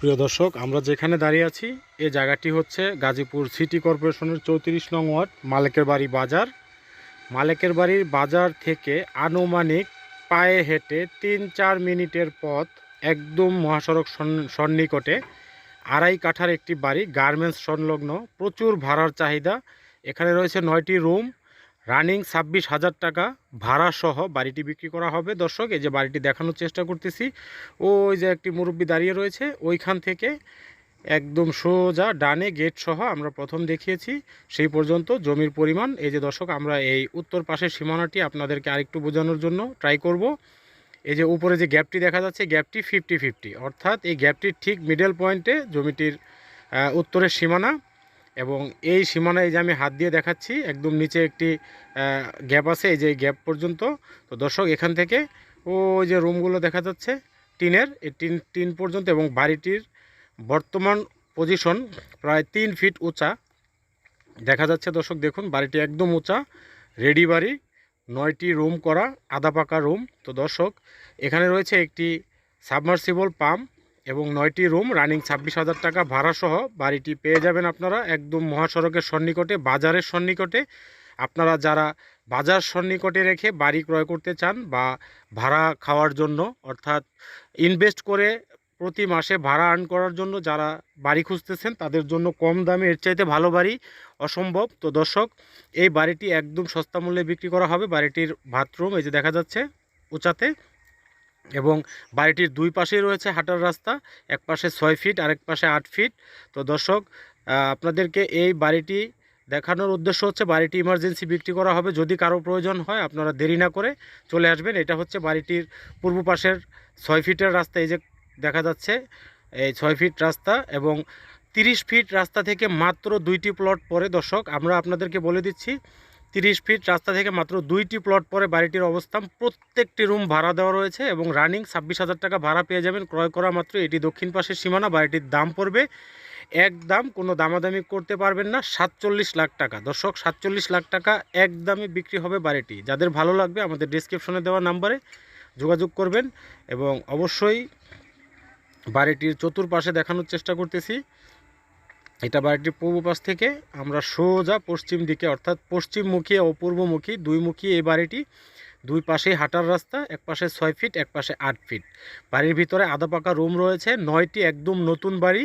প্রিয় দর্শক, আমরা যেখানে দাঁড়িয়ে আছি এই জায়গাটি হচ্ছে গাজীপুর সিটি কর্পোরেশনের চৌত্রিশ নং ওয়ার্ড, মালেকের বাড়ি বাজার। মালেকের বাড়ির বাজার থেকে আনুমানিক পায়ে হেঁটে তিন চার মিনিটের পথ একদম মহাসড়ক সন- সন্নিকটে আড়াই কাঠার একটি বাড়ি, গার্মেন্টস সংলগ্ন, প্রচুর ভাড়ার চাহিদা। এখানে রয়েছে নয়টি রুম রানিং ছাব্বিশ হাজার টাকা ভাড়া সহ বাড়িটি বিক্রি করা হবে। দর্শক, এই যে বাড়িটি দেখানোর চেষ্টা করতেছি, ওই যে একটি মুরব্বি দাঁড়িয়ে রয়েছে, ওইখান থেকে একদম সোজা ডানে গেট সহ আমরা প্রথম দেখিয়েছি, সেই পর্যন্ত জমির পরিমাণ। এই যে দর্শক, আমরা এই উত্তর পাশের সীমানাটি আপনাদেরকে আরেকটু বোঝানোর জন্য ট্রাই করব। এই যে উপরে যে গ্যাপটি দেখা যাচ্ছে গ্যাপটি ফিফটি ফিফটি অর্থাৎ এই গ্যাপটির ঠিক মিডল পয়েন্টে জমিটির উত্তরের সীমানা। এবং এই সীমানায় এই যে আমি হাত দিয়ে দেখাচ্ছি, একদম নিচে একটি গ্যাপ আছে, এই যে গ্যাপ পর্যন্ত। তো দর্শক, এখান থেকে ওই যে রুমগুলো দেখা যাচ্ছে, টিনের, এই টিন টিন পর্যন্ত এবং বাড়িটির বর্তমান পজিশন প্রায় তিন ফিট উঁচা। দেখা যাচ্ছে দর্শক, দেখুন, বাড়িটি একদম উঁচা রেডি বাড়ি, নয়টি রুম করা, আধা পাকা রুম তো দর্শক, এখানে রয়েছে একটি সাবমার্সিবল পাম্প এবং নয়টি রুম, রানিং ছাব্বিশ হাজার টাকা ভাড়া সহ বাড়িটি পেয়ে যাবেন আপনারা একদম মহাসড়কের সন্নিকটে, বাজারের সন্নিকটে। আপনারা যারা বাজার সন্নিকটে রেখে বাড়ি ক্রয় করতে চান বা ভাড়া খাওয়ার জন্য, অর্থাৎ ইনভেস্ট করে প্রতি মাসে ভাড়া আর্ন করার জন্য যারা বাড়ি খুঁজতেছেন, তাদের জন্য কম দামে এর চাইতে ভালো বাড়ি অসম্ভব। তো দর্শক, এই বাড়িটি একদম সস্তা মূল্যে বিক্রি করা হবে। বাড়িটির বাথরুম, এই যে দেখা যাচ্ছে, উঁচাতে। এবং বাড়িটির দুই পাশেই রয়েছে হাঁটার রাস্তা, এক পাশে ছয় ফিট আরেক পাশে আট ফিট তো দর্শক আপনাদেরকে এই বাড়িটি দেখানোর উদ্দেশ্য হচ্ছে বাড়িটি ইমার্জেন্সি বিক্রি করা হবে। যদি কারও প্রয়োজন হয়, আপনারা দেরি না করে চলে আসবেন। এটা হচ্ছে বাড়িটির পূর্ব পাশের ছয় ফিটের রাস্তা। এই যে দেখা যাচ্ছে, এই ছয় ফিট রাস্তা এবং তিরিশ ফিট রাস্তা থেকে মাত্র দুইটি প্লট পরে দর্শক, আমরা আপনাদেরকে বলে দিচ্ছি তিরিশ ফিট, রাস্তা থেকে মাত্র দুইটি প্লট পরে বাড়িটির অবস্থান। প্রত্যেকটি রুম ভাড়া দেওয়া রয়েছে এবং রানিং ছাব্বিশ হাজার টাকা ভাড়া পেয়ে যাবেন। ক্রয় করা মাত্র এটি দক্ষিণ পাশের সীমানা। বাড়িটির দাম পড়বে একদম কোনো দামাদামি করতে পারবেন না। সাতচল্লিশ লাখ টাকা। দর্শক, সাতচল্লিশ লাখ টাকা একদমে বিক্রি হবে বাড়িটি। যাদের ভালো লাগবে, আমাদের ডিসক্রিপশনে দেওয়া নাম্বারে যোগাযোগ করবেন। এবং অবশ্যই বাড়িটির চতুর্পাশে দেখানোর চেষ্টা করতেছি। এটা বাড়িটির পূর্ব পাশ থেকে আমরা সোজা পশ্চিম দিকে, অর্থাৎ পশ্চিমমুখী ও পূর্বমুখী দুইমুখী এই বাড়িটি। দুই পাশেই হাঁটার রাস্তা, এক পাশে ছয় ফিট এক পাশে আট ফিট বাড়ির ভিতরে আধা পাকা রুম রয়েছে, নয়টি একদম নতুন বাড়ি।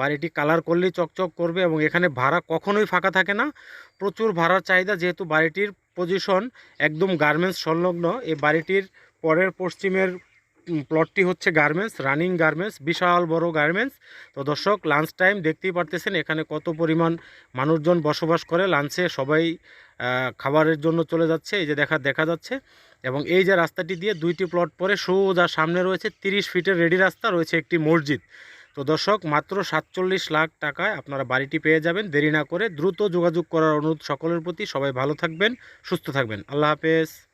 বাড়িটি কালার করলেই চকচক করবে এবং এখানে ভাড়া কখনোই ফাঁকা থাকে না। প্রচুর ভাড়ার চাহিদা যেহেতু বাড়িটির পজিশন একদম গার্মেন্টস সংলগ্ন, এই বাড়িটির পরের পশ্চিমের প্লটটি হচ্ছে গার্মেন্টস রানিং গার্মেন্টস বিশাল বড় গার্মেন্টস তো দর্শক লাঞ্চ টাইম দেখতেই পারতেছেন এখানে কত পরিমাণ মানুষজন বসবাস করে। লাঞ্চে সবাই খাবারের জন্য চলে যাচ্ছে। এই যে দেখা দেখা যাচ্ছে। এবং এই যে রাস্তাটি দিয়ে দুইটি প্লট পরে সোজা সামনে রয়েছে, তিরিশ ফিটের রেডি রাস্তা, রয়েছে একটি মসজিদ। তো দর্শক, মাত্র সাতচল্লিশ লাখ টাকায় আপনারা বাড়িটি পেয়ে যাবেন। দেরি না করে দ্রুত যোগাযোগ করার অনুরোধ সকলের প্রতি। সবাই ভালো থাকবেন, সুস্থ থাকবেন। আল্লাহ হাফেজ।